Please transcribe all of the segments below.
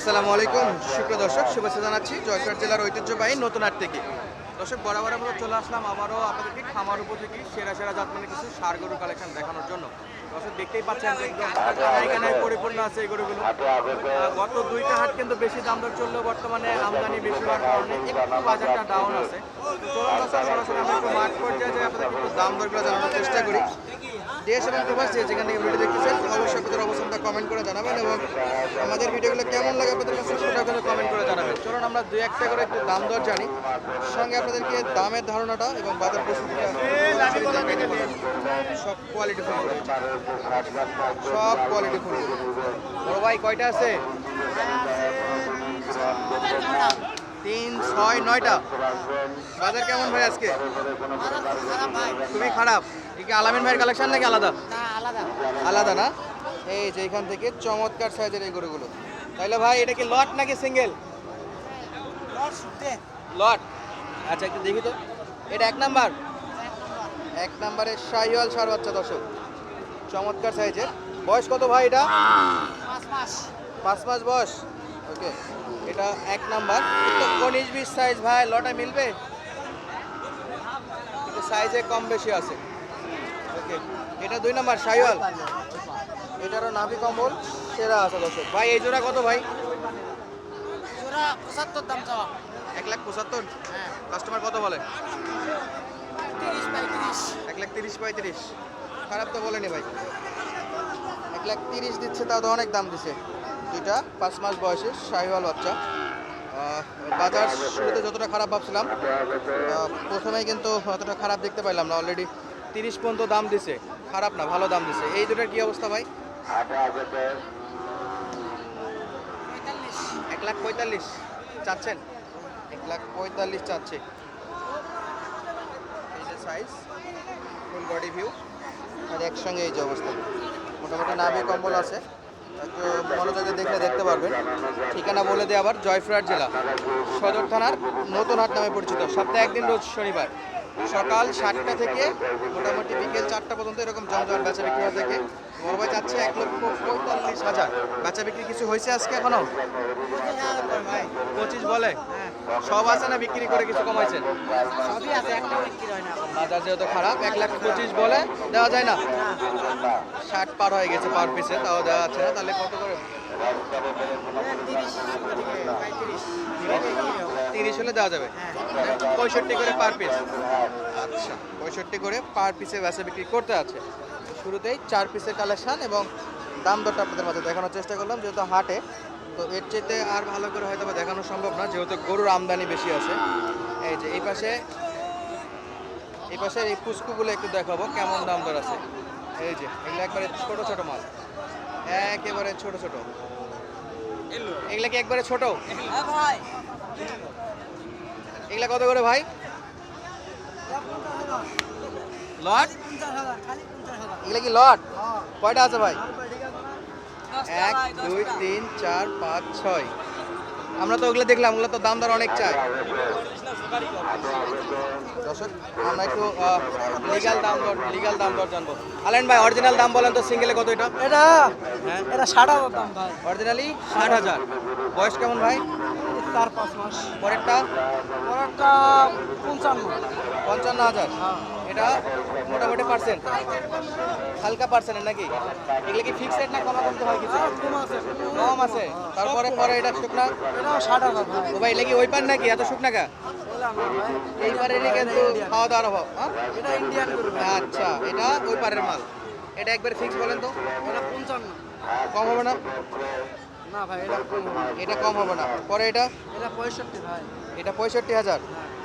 আসসালামু আলাইকুম। সুপ্রিয় দর্শক, শুভেচ্ছা জানাচ্ছি জয়পুর জেলার ঐতিহ্যবাহী নতুন হাট থেকে। দর্শক বরাবর আমরা চলে আসলাম আবারও আপনাদেরকে খামার উপযোগী, সেরা সেরা জাতমানের কিছু সার গরু কালেকশন দেখানোর জন্য। দর্শক, দেখতেই পাচ্ছেন এখানে পরিপূর্ণ আছে এই গরুগুলো। গত দুইটা হাট কিন্তু বেশি দাম দর চললেও বর্তমানে আমদানি বেশি হওয়ার কারণে একটু বাজারটা ডাউন আছে। সরাসরি আমরা একটু মাঠ পর্যায়ে যাই আপনাদের দাম দরগুলো জানানোর চেষ্টা করি। দেশ এবং প্রবাস যে যেখান থেকে ভিডিও দেখতেছেন, অবশ্যই আপনাদের অবস্থানটা কমেন্ট করে জানাবেন এবং আমাদের ভিডিওগুলো কেমন লাগে আপনাদের কাছে সেটা কিন্তু কমেন্ট করে জানাবেন। চলুন আমরা দুই একটা করে একটু দাম দর জানি। সঙ্গে আপনাদেরকে দামের ধারণাটা এবং বাজার দেবো। সব কোয়ালিটি ফুল সব কোয়ালিটি ফুল বড় ভাই কয়টা আছে? ছয় নয়টা। বাজার কেমন ভাই আজকে? খুবই খারাপ। এই কি আলামিন ভাইয়ের কালেকশন নাকি আলাদা? আলাদা। না? এই যে এখান থেকে চমৎকার সাইজের এই গরুগুলো। তাইলে ভাই এটা কি লট নাকি সিঙ্গেল লট আচ্ছা একটু দেখি তো। এটা এক নাম্বার? এক নাম্বারের শাহিওয়াল সার বাচ্চা দর্শক। চমৎকার সাইজের। বয়স কত ভাই এটা? পাঁচ মাস। বয়স। ওকে এটা এক নাম্বার। উনিশ বিশ সাইজ ভাই লটে মিলবে? সাইজে কম বেশি আছে। ওকে এটা দুই নাম্বার শাহিওয়াল। এটারও নাভি কম্বল সেরা আছে দর্শক। ভাই এই জোড়া কত ভাই? পঁচাত্তর দাম চাওয়া। এক লাখ পঁচাত্তর? হ্যাঁ। কাস্টমার কত বলে? এক লাখ তিরিশ পঁয়ত্রিশ খারাপ তো বলেনি ভাই। এক লাখ তিরিশ দিচ্ছে তাও তো অনেক দাম দিছে। দুইটা পাঁচ মাস বয়সে শাহিওয়াল বাচ্চা। বাজার শুরুতে যতটা খারাপ ভাবছিলাম আহ, প্রথমেই কিন্তু অতটা খারাপ দেখতে পাইলাম না অলরেডি তিরিশ পর্যন্ত দাম দিছে। খারাপ না ভালো দাম দিছে। এই দুটার কি অবস্থা ভাই? এক লাখ পঁয়তাল্লিশ। চাচ্ছেন? এক লাখ পঁয়তাল্লিশ চাচ্ছে। সাইজ ফুল বডি ভিউ আর একসঙ্গে এই যে অবস্থা। মোটামুটি নাভি কম্বল আছে। মনোযোগে দেখলে দেখতে পারবেন। ঠিকানা বলে দেয় আবার জয়ফ্রাট জেলা। সদর থানার নতুন হাট নামে পরিচিত। সপ্তাহে একদিন রোজ শনিবার। সকাল সাতটা থেকে মোটামুটি বিকেল চারটা পর্যন্ত এরকম জমজমাট বেচা বিক্রি হয়ে থাকে। বড় ভাই চাচ্ছে এক লক্ষ পঁয়তাল্লিশ হাজার। বেচা বিক্রি কিছু হয়েছে আজকে এখনও? পঁচিশ বলে? সব আছে না বিক্রি করে কিছু কমাইছেন? সবই আছে একটা বিক্রি হয় না। বাজার যেহেতু খারাপ, এক লাখ পঁচিশ বলে দেওয়া যায় না। ষাট পার হয়ে গেছে পার পিসে তাও দেওয়া যাচ্ছে না, তাহলে কত করে? তিরিশ হলে দেওয়া যাবে। পঁয়ষট্টি করে পার পিস আচ্ছা পঁয়ষট্টি করে পার পিসে বেচা বিক্রি করতে আছে। শুরুতেই চার পিসের কালেকশন এবং দাম দরটা আপনাদের মাঝে দেখানোর চেষ্টা করলাম, যেহেতু হাটে, তো এর চেয়ে আর ভালো করে হয়তো দেখানো সম্ভব না, যেহেতু গরুর আমদানি বেশি আছে। এই যে এই পাশে এই পাশে এই পুষ্কুগুলো একটু দেখাবো, কেমন দাম দর আছে। এই যে, এগুলো একবারে ছোট ছোট মাল। একেবারে ছোট ছোট। এগুলা কি একবারে ছোট? এগুলা কত করে ভাই? লট? এগুলা কি লট? কয়টা আছে ভাই? এক, দুই, তিন, চার, পাঁচ, ছয়। আমরা তো ওগুলো দেখলাম ওগুলো তো দাম দর অনেক চাই। দর্শক আমরা একটু লিগাল দাম দর লিগাল দাম দর জানব। আলেন ভাই অরিজিনাল দাম বলেন তো সিঙ্গেলে কত এটা? এটা হ্যাঁ? এটা ষাট হাজার দাম ভাই। অরিজিনালি ষাট হাজার। বয়স কেমন ভাই? চার পাঁচ মাস। পরেরটা? পরেরটা পঞ্চান্ন পঞ্চান্ন হাজার। হ্যাঁ। এটা মোটামুটি পার্সেন্ট হালকা পার্সেন্টের নাকি? এগুলো কি ফিক্সড না কমা কমতে হয় কিছু? কম আছে। তারপরে পরে এটা শুকনা? ষাট হাজার ও ভাই লেগে ওই পার নাকি? এত শুকনা কা? এই পারেরই কিন্তু খাওয়া দাওয়ার অভাব হ্যাঁ? এটা আচ্ছা এটা ওই পারের মাল। এটা একবার ফিক্স বলেন তো। এটা পঞ্চান্ন কম হবে না? না ভাই এটা কম হবে। এটা কম হবে না। পরে এটা? এটা পঁয়ষট্টি ভাই। এটা পঁয়ষট্টি হাজার।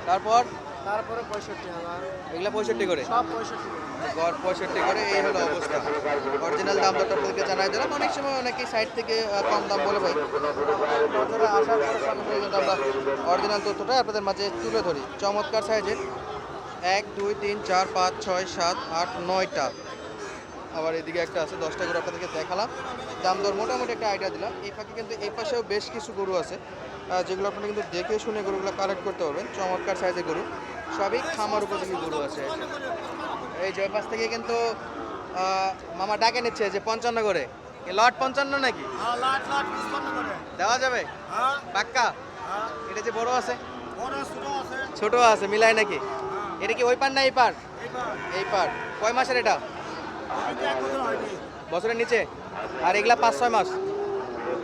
তারপর? তারপরে পঁয়ষট্টি হাজার। এগুলা পঁয়ষট্টি করে? সব পঁয়ষট্টি করে। গড় পঁয়ষট্টি করে এই হলো অবস্থা। অরিজিনাল দাম দরটা আপনাদেরকে জানাই দিলাম। অনেক সময় অনেকে সাইড থেকে কম দাম বলে ভাই। আসার পরে কিন্তু আমরা অরিজিনাল তথ্যটা আপনাদের মাঝে তুলে ধরি। চমৎকার সাইজের এক দুই তিন চার পাঁচ ছয় সাত আট নয়টা। আবার এদিকে একটা আছে দশটা গরু আপনাদেরকে দেখালাম। দাম দর মোটামুটি একটা আইডিয়া দিলাম। এই ফাঁকে কিন্তু এই পাশেও বেশ কিছু গরু আছে যেগুলো আপনারা কিন্তু দেখে শুনে গরুগুলো কালেক্ট করতে পারবেন। চমৎকার সাইজের গরু। সবই খামার উপযোগী গরু আছে এই যে। পাশ থেকে কিন্তু মামা ডাকে নিচ্ছে যে পঞ্চান্ন করে। এ লট পঞ্চান্ন নাকি? হ্যাঁ দেওয়া যাবে? হ্যাঁ। পাক্কা? হ্যাঁ। এটা যে বড় আছে? ছোট আছে। মিলাই নাকি? এটা কি ওই পার না এই পার এই পার কয় মাসের এটা এটা এক বছর হয়নি বছরের নিচে। আর এগুলা পাঁচ ছয় মাস।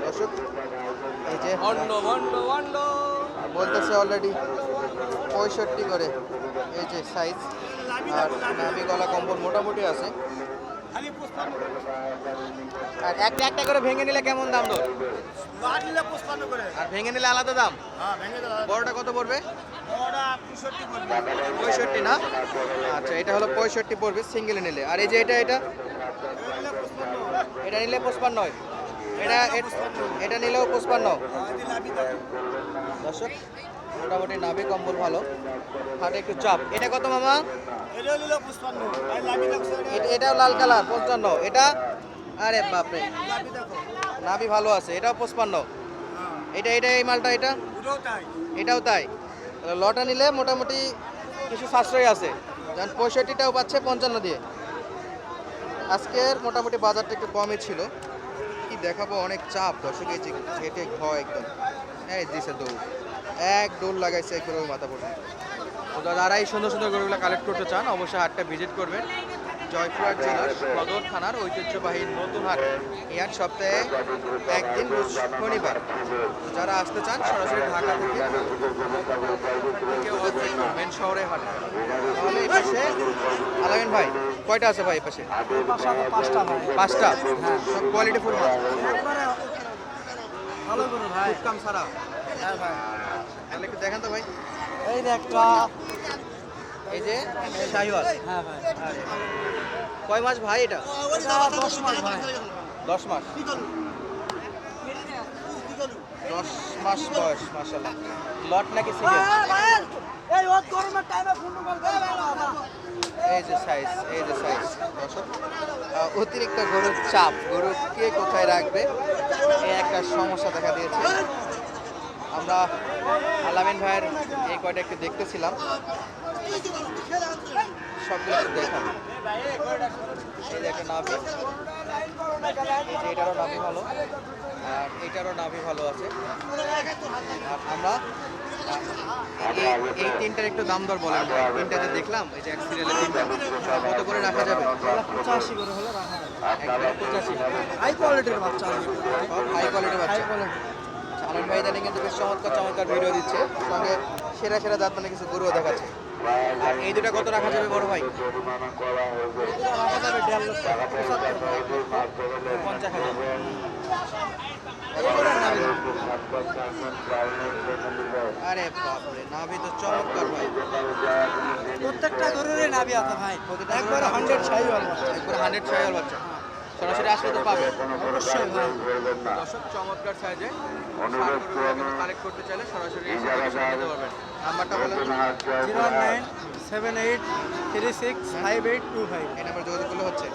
দর্শক এই যে বলতেছে অলরেডি পঁয়ষট্টি করে এই যে সাইজ আর নাভি গলা কম্বল মোটামুটি আছে। খালি পঁচপান্ন করে আর একটা একটা করে ভেঙে নিলে কেমন দাম দর আর ভেঙে নিলে আলাদা দাম? হ্যাঁ বড়টা কত পড়বে? পঁয়ষট্টি না? আচ্ছা এটা হলো পঁয়ষট্টি পড়বে সিঙ্গেলে নিলে। আর এই যে এটা এটা? এটা নিলে পঁচপান্ন। এটা এ- এটা নিলেও থাকে দর্শক মোটামুটি নাভি কম্বল ভালো। হাটে একটু চাপ। এটা কত মামা? এটাও লাল কালার পঞ্চান্ন এটা? আরে বাপরে। নাভি ভালো আছে এটাও পঁচপান্ন। হ্যাঁ। এটা এটা এই মালটা এটা? এটাও তাই। লটা নিলে মোটামুটি কিছু সাশ্রয় আছে। যেমন পঁয়ষট্টিটাও পাচ্ছে পঞ্চান্ন দিয়ে। আজকের মোটামুটি বাজারটা একটু কমই ছিল। কি দেখাবো, অনেক চাপ। দর্শক যে ঘেটে ঘয় একদম। হ্যাঁ দিছে দৌড়। এক দৌড় লাগাইছে এক মাথা পড়ে তো যারা এই সুন্দর সুন্দর গরুগুলো কালেক্ট করতে চান, অবশ্যই হাটটা ভিজিট করবেন। জয়পুরহাট জেলার সদর থানার ঐতিহ্যবাহী নতুন হাট। এই হাট সপ্তাহে একদিন শনিবার। যারা আসতে চান, সরাসরি ঢাকা থেকে মেন শহরে হাট। তাহলে এই ভাই, কয়টা আছে ভাই এই পাশে? পাঁচটা। সব কোয়ালিটি ফুল ভালো ভাই কাম সারা হ্যাঁ ভাই। একটু দেখেন তো ভাই। এই একটা এই যে শাহিওয়াল। হ্যাঁ ভাই কয় মাস ভাই এটা? দশ মাস ভাই। দশ মাস। দশ মাস বয়স মাসাল্লাহ লট নাকি ফোন এই যে সাইজ এই যে সাইজ দর্শক অতিরিক্ত গরুর চাপ গরু কে কোথায় রাখবে? এই একটা সমস্যা দেখা দিয়েছে। আমরা আলামিন ভাইয়ের এই কয়টা একটু দেখতেছিলাম। দেখান এই একটা নাভি এটারও ভালো আর এটারও নাভি ভালো আছে আর আমরা এই তিনটার একটু দাম দর বলেন তিনটাতে দেখলাম এই যে এক তিনটা কত করে রাখা যাবে পঁচাশি করে হলে রাখা যাবে পঁচাশি হাই কোয়ালিটির বাচ্চা হাই কোয়ালিটির বাচ্চা ভাই ইদানিং কিন্তু বেশ চমৎকার চমৎকার ভিডিও দিচ্ছে সঙ্গে সেরা সেরা দাঁত মানে কিছু গরুও দেখাচ্ছে আর এই দুটা কত রাখা যাবে বড় ভাই? রাখা যাবে দেড় লক্ষ পঞ্চাশ হাজার আরে বাপরে নাভি তো চমৎকার ভাই। প্রত্যেকটা গরুরই নাভি আছে ভাই। একবার হান্ড্রেড ছাই একবার হান্ড্রেড ছয়াল বাচ্চা। সরাসরি আসলে তো পাবে। অবশ্যই দর্শক চমৎকার সাইজে কালেক্ট করতে চাইলে সরাসরি নিতে পারবেন। নাম্বারটা হলো zero nine seven eight three six five eight two five. এই নাম্বার যোগাযোগ করলে হচ্ছে।